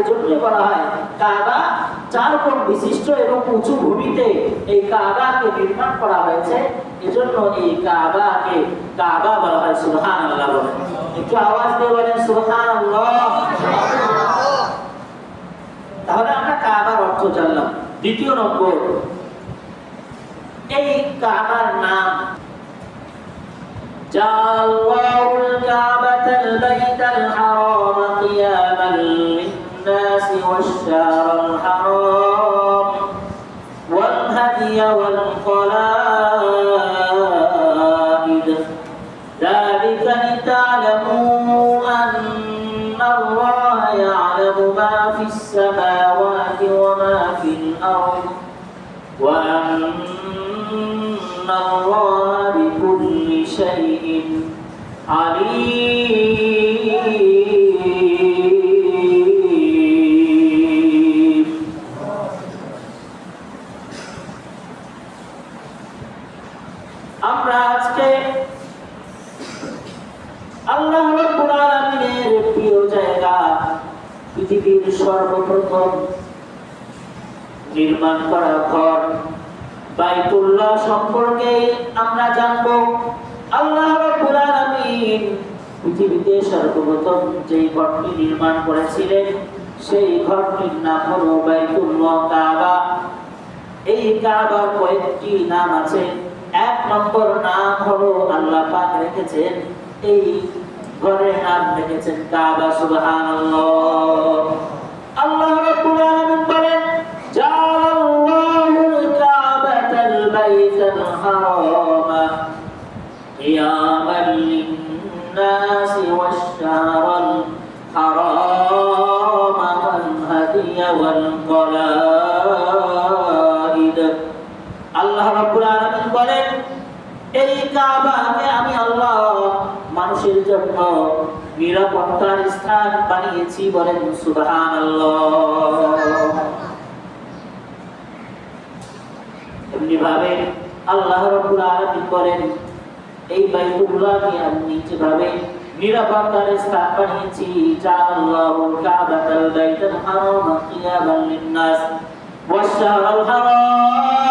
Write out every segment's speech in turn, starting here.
এজন্যই বলা হয় কাবা চার কোণ বিশিষ্ট এবং উঁচু ভূমিতে এই কাবাকে নির্মাণ করা হয়েছে এজন্য এই কাবাকে কাবা বলা হয় সুবহানাল্লাহ বলেন একটু আওয়াজ দিয়ে বলেন সুবহানাল্লাহ তাহলে আমরা কাবার অর্থ জানলাম দ্বিতীয় নম্বর এই কাবার নাম جعل الله الكعبة البيت الحرام قياما للناس والشهر الحرام والهدي والقلائد. ذلك لتعلموا أن الله يعلم ما في السماوات وما في الأرض وأن الله بكل شيء عليم. আমরা আজকে আল্লাহ রাব্বুল আলামিনের প্রিয় জায়গা, পৃথিবীর সর্বপ্রথম নির্মাণ করা ঘর বাইতুল্লাহ সম্পর্কে আমরা জানব। আল্লাহ রাব্বুল আলামিন পৃথিবীতে সর্বপ্রথম যে ঘরটি নির্মাণ করেছিলেন, সেই ঘরটির নাম হলো বাইতুল্লাহ কাবা। এই কাবার কয়েকটি নাম আছে। এক নম্বর নাম হলো আল্লাহ পাক রেখেছেন এই ঘরের নাম রেখেছেন কাবা সুবহানাল্লাহ আল্লাহ রাব্বুল আলামিন বলেন জাআলাল্লাহুল কাবাতাল বাইতাল হারামা قياما للناس والشهر الحرام والهدي والقلائد আল্লাহ রাব্বুল আলামিন বলেন, এই কাবাকে আমি আল্লাহ মানুষের জন্য নিরাপত্তার স্থান বানিয়েছি বলেন সুবহানাল্লাহ। এমনি ভাবে আল্লাহ রাব্বুল আলামিন এই আমি নিরাপত্তার স্থান বানিয়েছি কাবাতাল বাইতাল হারাম লিন-নাস হারাম।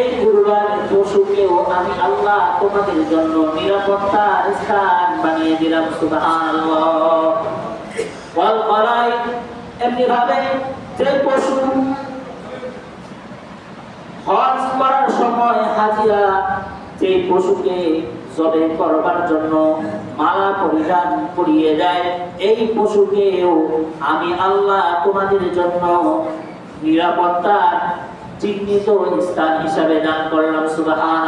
এই কুরবানির পশুকেও আমি আল্লাহ তোমাদের জন্য নিরাপত্তার স্থান বানিয়ে দিলাম, সুবহানাল্লাহ। এমনি ভাবে যে পশু হজ করার সময় হাজিরা যে পশুকে জবে করবার জন্য মালা পরিধান করিয়ে দেয়, এই পশুকেও আমি আল্লাহ তোমাদের জন্য নিরাপত্তার চিহ্নিত স্থান হিসাবে দান করলাম সুবাহান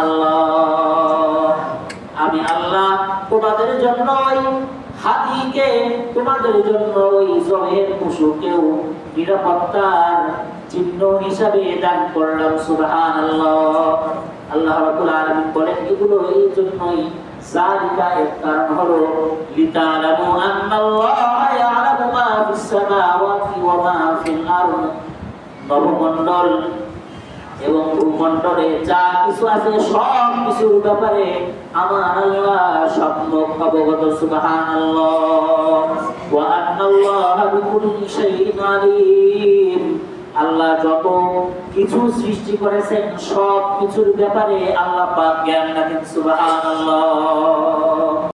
আমি আল্লাহ তোমাদের জন্য হাতিকে, তোমাদের জন্য ওই জবের পশুকেও নিরাপত্তার চিহ্ন হিসাবে দান করলাম সুবহান আল্লাহ রাব্বুল আলামিন বলেন, এগুলো এই জন্যই কারণ হলো এবং ভূমণ্ডলে যা কিছু আছে, সব কিছুর ব্যাপারে আমার আল্লাহ সম্যক অবগত আলীম। আল্লাহ যত কিছু সৃষ্টি করেছেন, সব কিছুর ব্যাপারে আল্লাহ পাক জ্ঞান রাখেন, সুবহানাল্লাহ।